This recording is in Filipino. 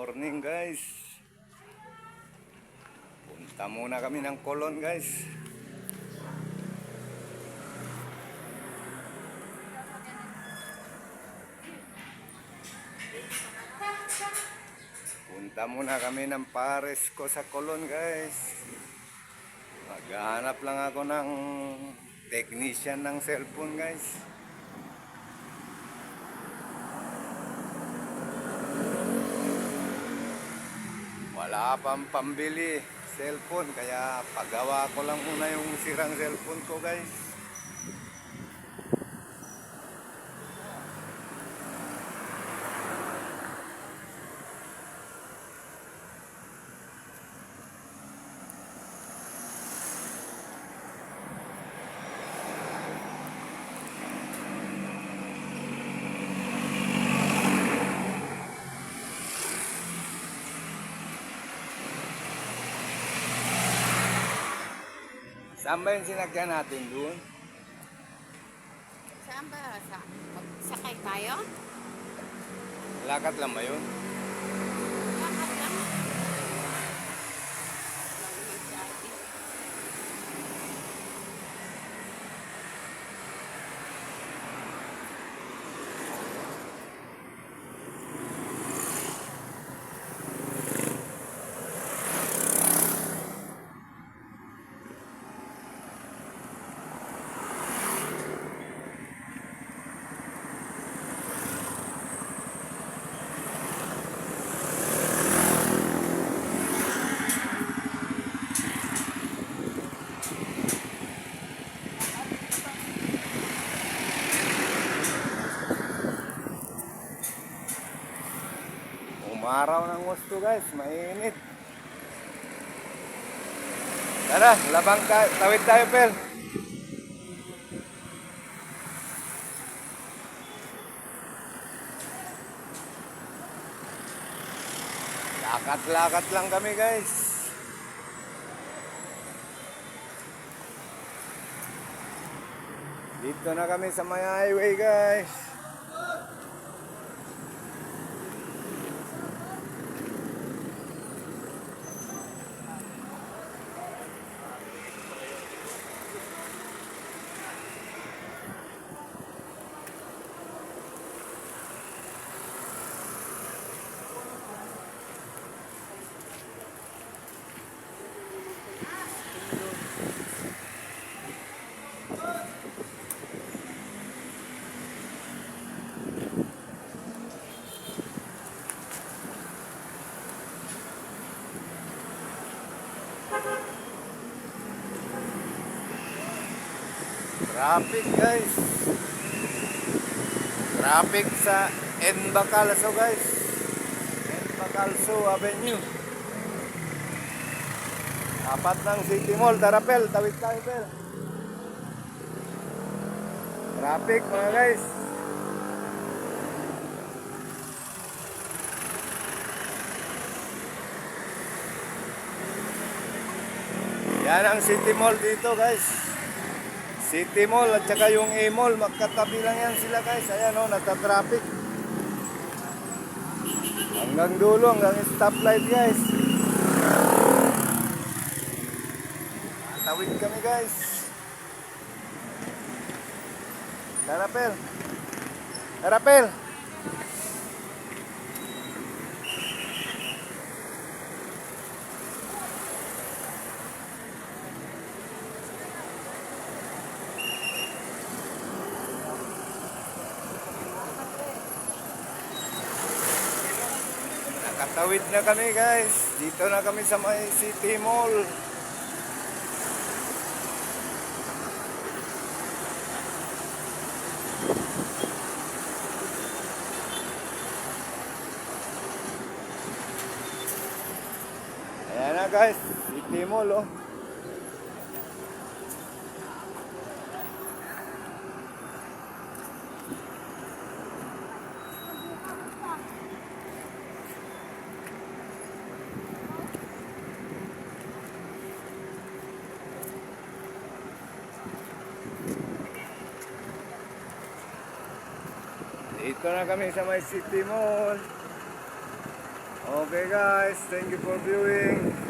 morning guys. Punta muna kami ng Colon guys. Punta muna kami ng pares ko sa Colon guys. Maghahanap lang ako ng technician ng cellphone guys. Wala pang pambili cellphone kaya pagawa ko lang muna yung sirang cellphone ko guys. Saan ba yung sinagyan natin doon? Saan ba? Sa, sakay tayo? Lakad lang ba yun? Umaraw ng gusto guys, mainit. Tara, labang ka, tawid tayo pel. Lakat-lakat lang kami guys. Dito na kami sa may highway guys. Traffic guys. Traffic sa Enbacalso guys. Enbacalso Avenue. Tapat ng City Mall. Tara Pel, tawid tayo Pel. Traffic mga guys. Yan ang City Mall dito guys. City Mall at saka yung A-Mall, magkatabi lang yan sila guys. Ayan o, nagta-traffic. Hanggang dulo, hanggang stoplight guys. Tawid kami guys. Tara Pel. Tara. Nakatawid na kami guys. Dito na kami sa may City Mall. Ayan na guys, City Mall oh. Dito na kami sa may City Mall. Okay guys, thank you for viewing.